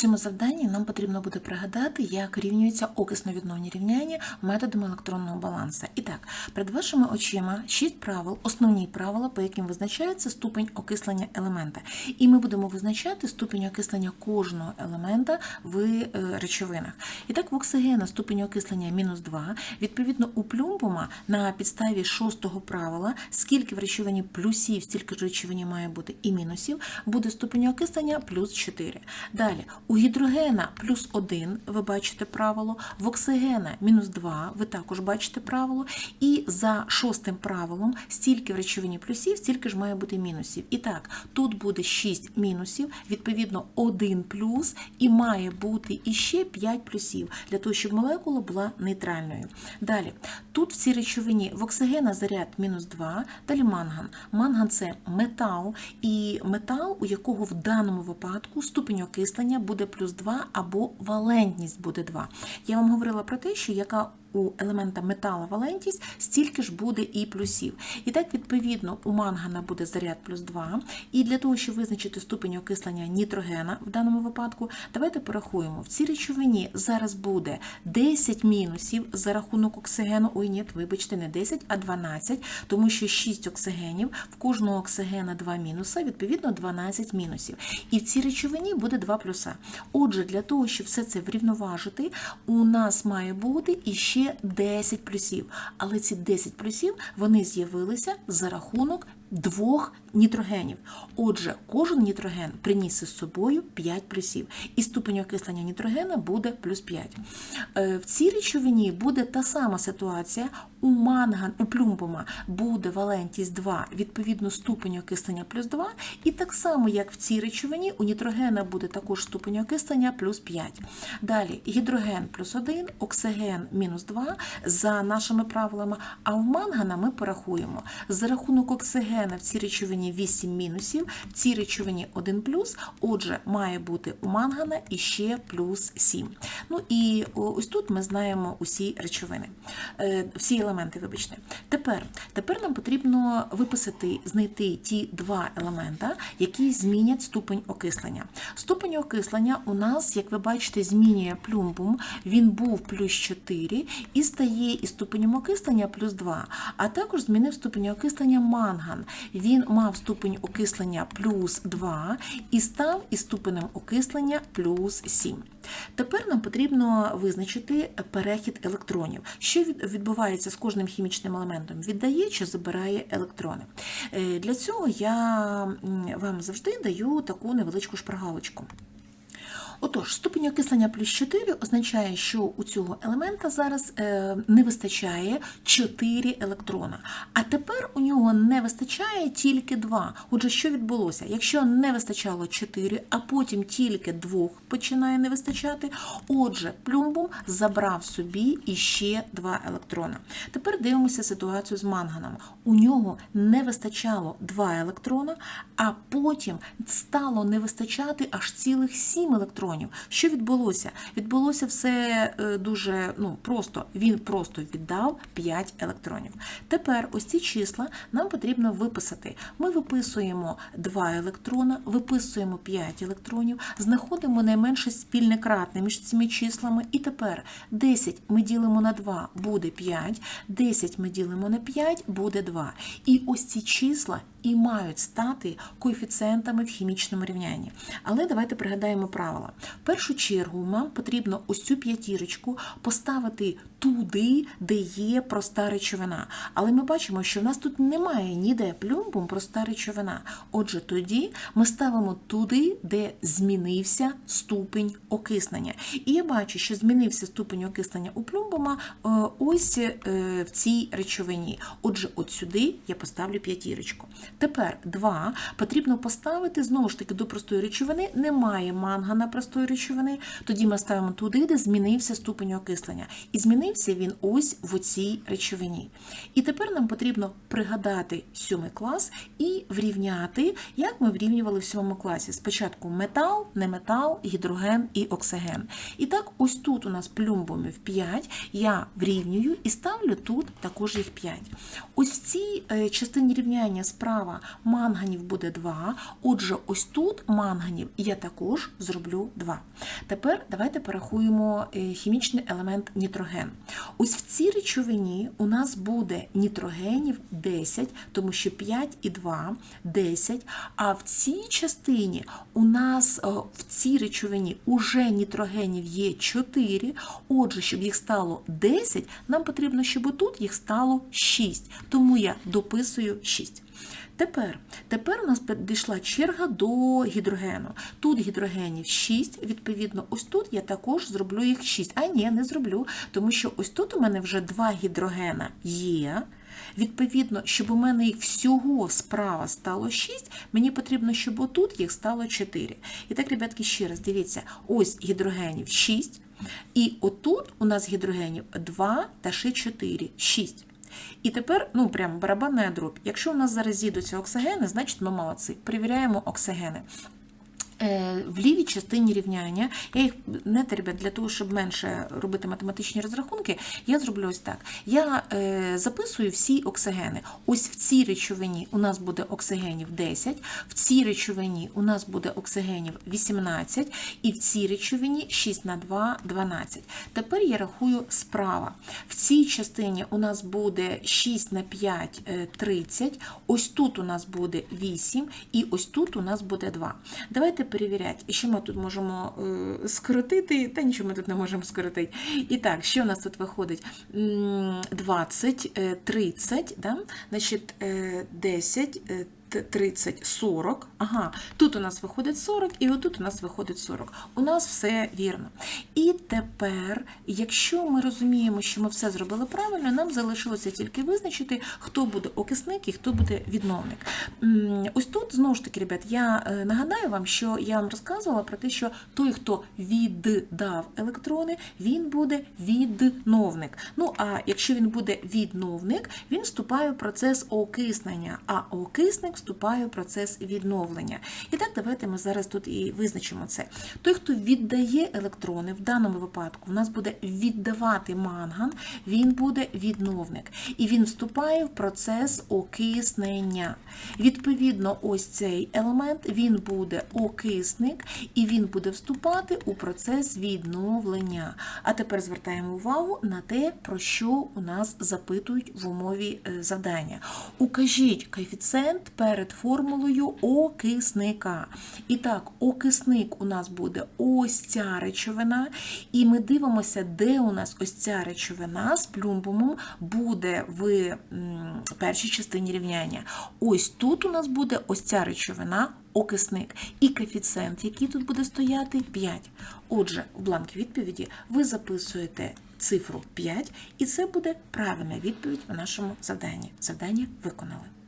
цьому завданні нам потрібно буде пригадати, як рівнюються окисно-відновні рівняння методами електронного балансу. І так, перед вашими очима шість правил, основні правила, по яким визначається ступень окислення елемента. І ми будемо визначати ступень окислення кожного елемента в е, речовинах. І так, в оксигена ступень окислення мінус 2, відповідно, у плюмбума на підставі шостого правила, скільки в речовині плюсів, стільки ж речовині має бути і мінусів, буде ступень окислення плюс 4. Далі, у гідрогена плюс 1, ви бачите правило, в оксигена мінус 2, ви також бачите правило. І за шостим правилом, стільки в речовині плюсів, стільки ж має бути мінусів. І так, тут буде 6 мінусів, відповідно 1 плюс, і має бути іще 5 плюсів, для того, щоб молекула була нейтральною. Далі, тут в цій речовині в оксигена заряд мінус 2, далі манган. Манган це метал, і метал, у якого в даному випадку ступень окислення буде плюс 2 або валентність буде 2. Я вам говорила про те, що яка у елемента метала валентність, стільки ж буде і плюсів. І так, відповідно, у мангана буде заряд плюс 2. І для того, щоб визначити ступень окислення нітрогена в даному випадку, давайте порахуємо. В цій речовині зараз буде 10 мінусів за рахунок оксигену. Ой, ні, вибачте, не 10, а 12, тому що 6 оксигенів, в кожного оксигена 2 мінуса, відповідно 12 мінусів. І в цій речовині буде 2 плюса. Отже, для того, щоб все це врівноважити, у нас має бути іще 10 плюсів. Але ці 10 плюсів вони з'явилися за рахунок двох нітрогенів. Отже, кожен нітроген приніс із собою 5 плюсів. І ступень окислення нітрогена буде плюс 5. Е, В цій речовині буде та сама ситуація. У манган, у плюмбума буде валентність 2, відповідно, ступень окислення плюс 2. І так само, як в цій речовині, у нітрогена буде також ступень окислення плюс 5. Далі гідроген плюс 1, оксиген мінус 2 за нашими правилами. А в мангана ми порахуємо. За рахунок оксигена в цій речовині 8 мінусів, в цій речовині 1 плюс, отже, має бути у мангана іще плюс 7. Ну і ось тут ми знаємо усі речовини, е, всі елементи, вибачте. Тепер, тепер нам потрібно виписати, знайти ті два елемента, які змінять ступень окислення. Ступень окислення у нас, як ви бачите, змінює плюмбум, він був плюс 4 і стає із ступенем окислення плюс 2, а також змінив ступень окислення манган. Він мав ступень окислення плюс 2 і став із ступенем окислення плюс 7. Тепер нам потрібно визначити перехід електронів. Що відбувається з кожним хімічним елементом? Віддає чи забирає електрони? Е, Для цього я вам завжди даю таку невеличку шпаргалочку. Отож, ступень окислення плюс 4 означає, що у цього елемента зараз е, не вистачає 4 електрона. А тепер у нього не вистачає тільки 2. Отже, що відбулося? Якщо не вистачало 4, а потім тільки 2 починає не вистачати, отже, плюмбум забрав собі іще 2 електрона. Тепер дивимося ситуацію з манганом. У нього не вистачало 2 електрона, а потім стало не вистачати аж цілих 7 електронів. Що відбулося? Відбулося все е, дуже ну, просто. Він просто віддав 5 електронів. Тепер ось ці числа нам потрібно виписати. Ми виписуємо 2 електрона, виписуємо 5 електронів, знаходимо найменше спільне кратне між цими числами. І тепер 10 ми ділимо на 2 буде 5, 10 ми ділимо на 5 буде 2. І ось ці числа і мають стати коефіцієнтами в хімічному рівнянні. Але давайте пригадаємо правила. В першу чергу нам потрібно ось цю п'ятірочку поставити туди, де є проста речовина. Але ми бачимо, що в нас тут немає ніде плюмбум проста речовина. Отже, тоді ми ставимо туди, де змінився ступень окиснення. І я бачу, що змінився ступень окиснення у плюмбума е, ось е, в цій речовині. Отже, от сюди я поставлю п'ятірочку. Тепер 2 потрібно поставити знову ж таки до простої речовини. Немає мангана простої речовини. Тоді ми ставимо туди, де змінився ступень окислення. І змінився він ось в цій речовині. І тепер нам потрібно пригадати сьомий клас і врівняти, як ми врівнювали в сьомому класі. Спочатку метал, неметал, гідроген і оксиген. І так, ось тут у нас плюмбумів 5, я врівнюю і ставлю тут також їх 5. Ось в цій е, частині рівняння справа манганів буде 2, отже, ось тут манганів я також зроблю 2. Тепер давайте порахуємо е, хімічний елемент нітроген. Ось в цій речовині у нас буде нітрогенів 10, тому що 5 і 2 – 10, а в цій частині у нас е, в цій речовині уже нітрогенів є 4, отже, щоб їх стало 10, нам потрібно, щоб отут їх стало 6, тому я дописую 6. Тепер, тепер у нас підійшла черга до гідрогену. Тут гідрогенів 6, відповідно, ось тут я також зроблю їх 6. А ні, не зроблю, тому що ось тут у мене вже два гідрогена є. Відповідно, щоб у мене їх всього справа стало 6, мені потрібно, щоб отут їх стало 4. І так, ребятки, ще раз дивіться, ось гідрогенів 6, і отут у нас гідрогенів 2 та ще 4, 6. І тепер, ну прям барабанна дроб. Якщо у нас зараз зійдуться оксигени, значить ми молодці. Перевіряємо оксигени. Е, В лівій частині рівняння, я їх не ребят, для того, щоб менше робити математичні розрахунки, я зроблю ось так. Я е, записую всі оксигени. Ось в цій речовині у нас буде оксигенів 10, в цій речовині у нас буде оксигенів 18, і в цій речовині 6 на 2 – 12. Тепер я рахую справа. В цій частині у нас буде 6 на 5 е, – 30, ось тут у нас буде 8, і ось тут у нас буде 2. Давайте перевіряти, і що ми тут можемо е, скоротити, та нічого ми тут не можемо скоротити. І так, що у нас тут виходить? 20, е, 30, да? значить, е, 10, е, 30, 40. Ага, тут у нас виходить 40, і отут у нас виходить 40. У нас все вірно. І тепер, якщо ми розуміємо, що ми все зробили правильно, нам залишилося тільки визначити, хто буде окисник і хто буде відновник. Ось тут, знову ж таки, ребят, я нагадаю вам, що я вам розказувала про те, що той, хто віддав електрони, він буде відновник. Ну, а якщо він буде відновник, він вступає в процес окиснення, а окисник вступає в процес відновлення. І так, давайте ми зараз тут і визначимо це. Той, хто віддає електрони, в даному випадку у нас буде віддавати манган, він буде відновник. І він вступає в процес окиснення. Відповідно, ось цей елемент він буде окисник, і він буде вступати у процес відновлення. А тепер звертаємо увагу на те, про що у нас запитують в умові е, завдання. Укажіть коефіцієнт перед формулою окисника. І так, окисник у нас буде ось ця речовина, і ми дивимося, де у нас ось ця речовина з плюмбумом буде в першій частині рівняння. Ось тут у нас буде ось ця речовина. Окисник і коефіцієнт, який тут буде стояти 5. Отже, в бланкі відповіді ви записуєте цифру 5, і це буде правильна відповідь у нашому завданні. Завдання виконали.